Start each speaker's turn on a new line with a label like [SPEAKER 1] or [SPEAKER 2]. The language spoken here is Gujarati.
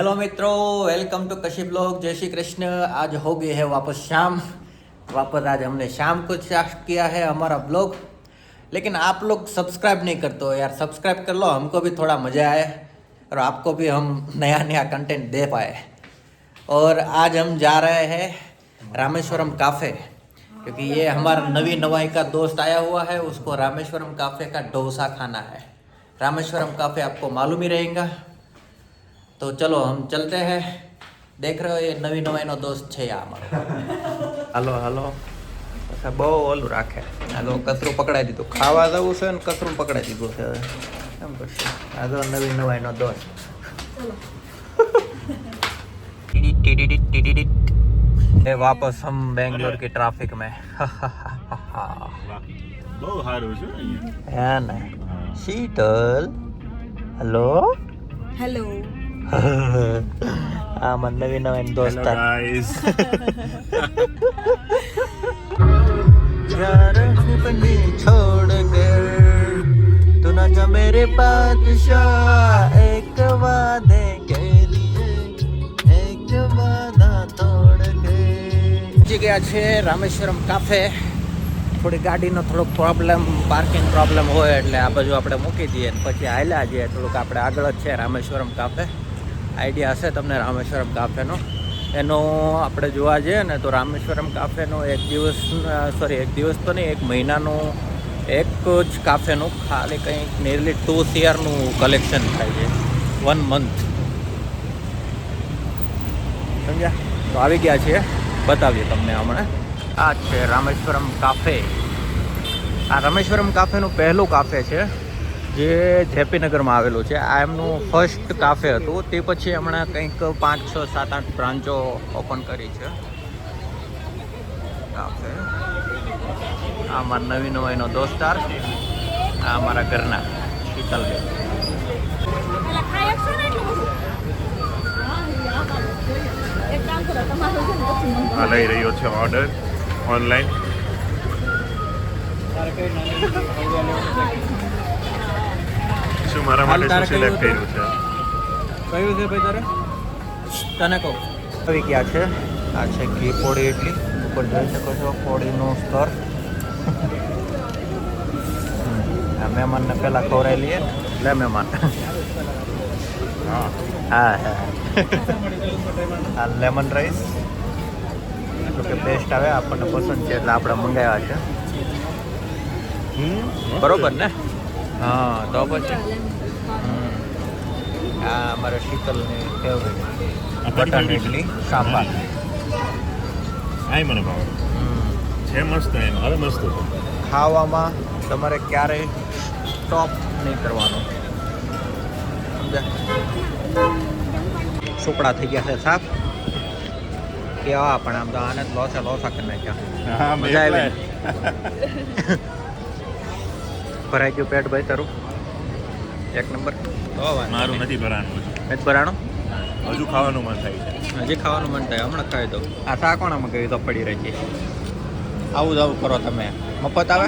[SPEAKER 1] हेलो मित्रों. वेलकम टू कशी ब्लॉग जय श्री कृष्ण. आज हो गए है वापस शाम. वापस आज हमने शाम को स्टार्ट किया है हमारा ब्लॉग लेकिन आप लोग सब्सक्राइब नहीं करते हो यार. सब्सक्राइब कर लो. हमको भी थोड़ा मज़ा आए और आपको भी हम नया नया कंटेंट दे पाए. और आज हम जा रहे हैं रामेश्वरम काफ़े क्योंकि ये हमारा नवी नवाई का दोस्त आया हुआ है. उसको रामेश्वरम काफ़े का डोसा खाना है. रामेश्वरम काफ़े आपको मालूम ही रहेगा. તો ચલો હમ ચલતે હે દેખ રહ્યો એ નવી નવાઈનો દોસ્ત છે આ અમારો હાલો હાલો પછી બહુ ઓલું રાખે આ તો કચરું પકડાઈ દીધું ખાવા જવું છે ને કચરું પકડાઈ દીધું છે હવે એમ કરશે આ તો નવી નવાઈનો દોસ્ત ટીડીટ ટીડીટ ટીડીટ એ વાપસ હમ બેંગ્લોર की ट्रैफिक में
[SPEAKER 2] બહુ સારું છે અહીંયા
[SPEAKER 1] હે ને શીતલ હેલો
[SPEAKER 3] હેલો
[SPEAKER 1] આ મન નવી નવાઈ દોસ્ત
[SPEAKER 2] ગાઈસ
[SPEAKER 1] यार अपनी छोड़ कर तू न जा मेरे बादशाह एक वादे के लिए एक वादा तोड़ के પહોંચી ગયા છે રામેશ્વરમ કાફે થોડી ગાડીનો થોડોક પ્રોબ્લેમ પાર્કિંગ પ્રોબ્લેમ હોય એટલે આ બાજુ આપણે મૂકી દઈએ ને પછી હાલ્યા જઈએ થોડુંક આપણે આગળ જ છે રામેશ્વરમ કાફે આઈડિયા હશે તમને રામેશ્વરમ કાફેનો એનો આપણે જોવા જઈએ ને તો રામેશ્વરમ કાફેનો એક દિવસ સોરી એક દિવસ તો નહીં, એક મહિનાનું એક જ કાફેનું ખાલી કંઈક નિયરલી ટુ સીઆરનું કલેક્શન થાય છે. વન મંથ સમજ્યા? તો આવી ગયા છીએ. બતાવીએ તમને હમણાં. આ છે રામેશ્વરમ કાફે આ રામેશ્વરમ કાફેનું પહેલું કાફે છે. જે જેપીનગરમાં આવેલું છે આ એમનું ફર્સ્ટ કાફે હતું. તે પછી હમણાં કંઈક પાંચ છ સાત આઠ બ્રાન્ચો ઓપન કરી છે. કાફે આ મારા નવી નવાઈનો દોસ્તાર આ મારા ઘરના શીતલબેન.
[SPEAKER 2] આ લઈ રહ્યો છે ઓર્ડર ઓનલાઈન શું મારા માટે શું સિલેક્ટ કર્યું છે?
[SPEAKER 1] કયું છે ભાઈ તારે? તને કહું. આવી ગયા છે. આ છે ઘી પોળી એટલી. ઉપર જોઈ શકો છો પોળીનું સ્તર. આ મહેમાનને પહેલાં ખવડાવી લઈએ. લે મહેમાન.
[SPEAKER 2] હા
[SPEAKER 1] હા. હા આ લેમન રાઈસ એટલું કે બેસ્ટ આવે આપણને પસંદ છે એટલે આપણે મંગાવ્યા છે.
[SPEAKER 2] હમ,
[SPEAKER 1] બરોબર ને? હા તો પછી. હમ. આ અમારે શીતલની ફેવરેટ
[SPEAKER 2] બટન?
[SPEAKER 1] ઇડલી સાંભાર.
[SPEAKER 2] આય મને ભાવ. છે મસ્ત એમ હવે મસ્ત છે.
[SPEAKER 1] ખાવામાં તમારે ક્યારેય સ્ટોપ નહીં કરવાનો. સમજ્યા? સુપડા થઈ ગયા છે સાફ કેવા પણ આમ તો આનંદ લોસા લોસા કરી નાખ્યા. મજા આવી. ભરાઈ ગયું પેટ ભાઈ તારું? એક નંબર.
[SPEAKER 2] મારું નથી ભરાનું
[SPEAKER 1] નથી ભરાણું?
[SPEAKER 2] હજુ ખાવાનું મન થાય છે.
[SPEAKER 1] હજી ખાવાનું મન થાય હમણાં ખાઈ દઉં. આ શાકોણામાં ગયું તો પડી રહી છે? આવું જ આવું કરો તમે. મફત આવે?